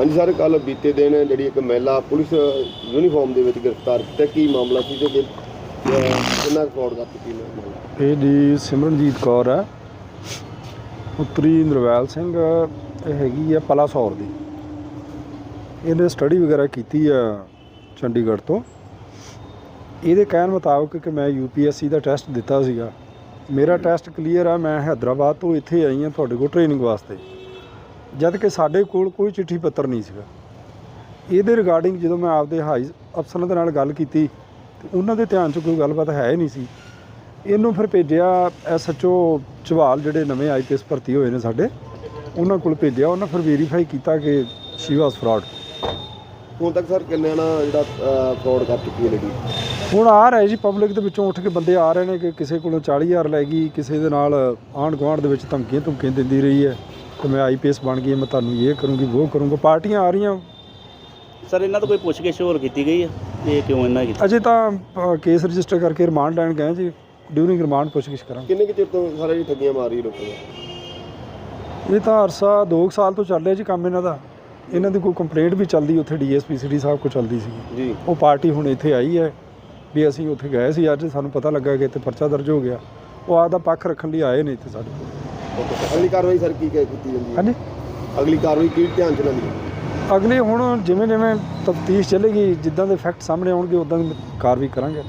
ਹਾਂਜੀ ਸਰ ਕੱਲ ਬੀਤੇ ਦਿਨ ਜਿਹੜੀ ਇੱਕ ਮਹਿਲਾ ਪੁਲਿਸ ਯੂਨੀਫਾਰਮ ਦੇ ਵਿੱਚ ਗ੍ਰਿਫਤਾਰ ਕੀਤਾ, ਕੀ ਮਾਮਲਾ ਸੀ ਤੇ ਕਿ- ਅਹ, ਕਿੰਨਾ ਫਰਾਡ ਕਰ ਚੁੱਕੀ ਮਾਮਲਾ ਇਹ ਜੀ ਸਿਮਰਨਜੀਤ ਕੌਰ ਹੈ। ਪੁੱਤਰੀ ਨਰਵੈਲ ਸਿੰਘ, ਇਹ ਹੈਗੀ ਆ ਪਲਾਸੌਰ ਦੀ। ਇਹਨੇ ਸਟੱਡੀ ਵਗੈਰਾ ਕੀਤੀ ਆ ਚੰਡੀਗੜ੍ਹ ਤੋਂ। ਇਹਦੇ ਕਹਿਣ ਮੁਤਾਬਕ ਕਿ ਮੈਂ ਯੂਪੀਐਸਸੀ ਦਾ ਟੈਸਟ ਦਿੱਤਾ ਸੀਗਾ। ਮੇਰਾ ਟੈਸਟ ਕਲੀਅਰ ਆ, ਮੈਂ ਹੈਦਰਾਬਾਦ ਤੋਂ ਇੱਥੇ ਆਈ ਹਾਂ ਤੁਹਾਡੇ ਕੋਲ ਟ੍ਰੇਨਿੰਗ ਵਾਸਤੇ। ਜਦ ਕਿ ਸਾਡੇ ਕੋਲ ਕੋਈ ਚਿੱਠੀ ਪੱਤਰ ਨਹੀਂ ਸੀਗਾ। ਇਹਦੇ ਰਿਗਾਰਡਿੰਗ ਜਦੋਂ ਮੈਂ ਆਪਦੇ ਹਾਈ ਅਫਸਰਾਂ ਦੇ ਨਾਲ ਗੱਲ ਕੀਤੀ ਤੇ ਉਹਨਾਂ ਦੇ ਧਿਆਨ 'ਚ ਕੋਈ ਗੱਲਬਾਤ ਹੈ ਹੀ ਨਹੀਂ ਸੀ। ਇਹਨੂੰ ਫਿਰ ਭੇਜਿਆ ਐਸਐਚਓ ਚਵਾਲ ਜਿਹੜੇ ਨਵੇਂ ਆਈਪੀਐਸ ਭਰਤੀ ਹੋਏ ਨੇ ਸਾਡੇ ਉਹਨਾਂ ਕੋਲ ਭੇਜਿਆ। ਉਹਨਾਂ ਫਿਰ ਵੈਰੀਫਾਈ ਕੀਤਾ ਕਿ ਸ਼ੀ ਵਾਸ ਫਰਾਡ ਹੁਣ ਤੱਕ ਸਰ ਕਿੰਨਿਆਂ ਨਾਲ ਜਿਹੜਾ ਫਰਾਡ ਕਰ ਚੁੱਕੀ ਹੈ ਲੇਡੀ? ਹੁਣ ਆ ਰਹੇ ਜੀ ਪਬਲਿਕ ਦੇ ਵਿੱਚੋਂ ਉੱਠ ਕੇ ਬੰਦੇ ਆ ਰਹੇ ਨੇ ਕਿ ਕਿਸੇ ਕੋਲੋਂ 40000 ਲੈ ਗਈ ਕਿਸੇ ਦੇ ਨਾਲ ਆਂਢ ਗੁਆਂਢ ਦੇ ਵਿੱਚ ਧਮਕੀਆਂ ਧਮਕੀਆਂ ਦਿੰਦੀ ਰਹੀ ਹੈ। ਕਿ ਮੈਂ ਆਈਪੀਐਸ ਬਣ ਗਈ ਮੈਂ ਤੁਹਾਨੂੰ ਇਹ ਕਰੂੰਗੀ ਉਹ ਕਰੂੰਗਾ ਪਾਰਟੀਆਂ ਆ ਰਹੀਆਂ। ਸਰ ਇਹਨਾਂ ਤੋਂ ਕੋਈ ਪੁੱਛਗਿੱਛ ਹੋਰ ਕੀਤੀ ਗਈ ਹੈ ਇਹ ਕਿਉਂ ਇਹਨਾਂ ਕੀਤਾ? ਅਜੇ ਤਾਂ ਅ, ਕੇਸ ਰਜਿਸਟਰ ਕਰਕੇ ਰਿਮਾਂਡ ਲੈਣ ਗਏ ਜੀ ਡਿਊਰਿੰਗ ਰਿਮਾਂਡ ਪੁੱਛਗਿੱਛ ਕਰਾਂਗੇ। ਕਿੰਨੇ ਕੁ ਚਿਰ ਤੋਂ ਸਾਰੇ ਜੀ ਠੱਗੀਆਂ ਮਾਰ ਰਹੀ ਲੋਕਾਂ ਨੂੰ ਇਹ ਤਾਂ ਅਰਸਾ 2 ਸਾਲ ਤੋਂ ਚੱਲ ਰਿਹਾ ਜੀ ਕੰਮ ਇਹਨਾਂ ਦਾ। ਇਹਨਾਂ ਦੀ ਕੋਈ ਕੰਪਲੇਂਟ ਵੀ ਚੱਲਦੀ ਉੱਥੇ ਡੀਐਸਪੀ ਸਿਟੀ ਸਾਹਿਬ ਕੋਲ ਚੱਲਦੀ ਸੀ। ਜੀ। ਉਹ ਪਾਰਟੀ ਹੁਣ ਇੱਥੇ ਆਈ ਹੈ ਵੀ ਅਸੀਂ ਉੱਥੇ ਗਏ ਸੀ ਅੱਜ ਸਾਨੂੰ ਪਤਾ ਲੱਗਾ ਕਿ ਇੱਥੇ ਪਰਚਾ ਦਰਜ ਹੋ ਗਿਆ। ਉਹ ਆਪਦਾ ਪੱਖ ਰੱਖਣ ਲਈ ਆਏ ਨੇ ਇੱਥੇ ਸਾਡੇ ਕੋਲ। ਅਗਲੀ ਕਾਰਵਾਈ ਸਰ ਕੀ ਕੀ ਕੀਤੀ ਜਾਂਦੀ ਹੈ? ਹਾਂਜੀ। ਅਗਲੀ ਕਾਰਵਾਈ ਕੀ ਧਿਆਨ ਚ ਲੈਂਦੀ ਹੈ? ਅਗਲੇ ਹੁਣ ਜਿਵੇਂ ਜਿਵੇਂ ਤਫਤੀਸ਼ ਚੱਲੇਗੀ ਜਿੱਦਾਂ ਦੇ ਫੈਕਟ ਸਾਹਮਣੇ ਆਉਣਗੇ ਉਦਾਂ ਦੀ ਕਾਰਵਾਈ ਕਰਾਂਗੇ।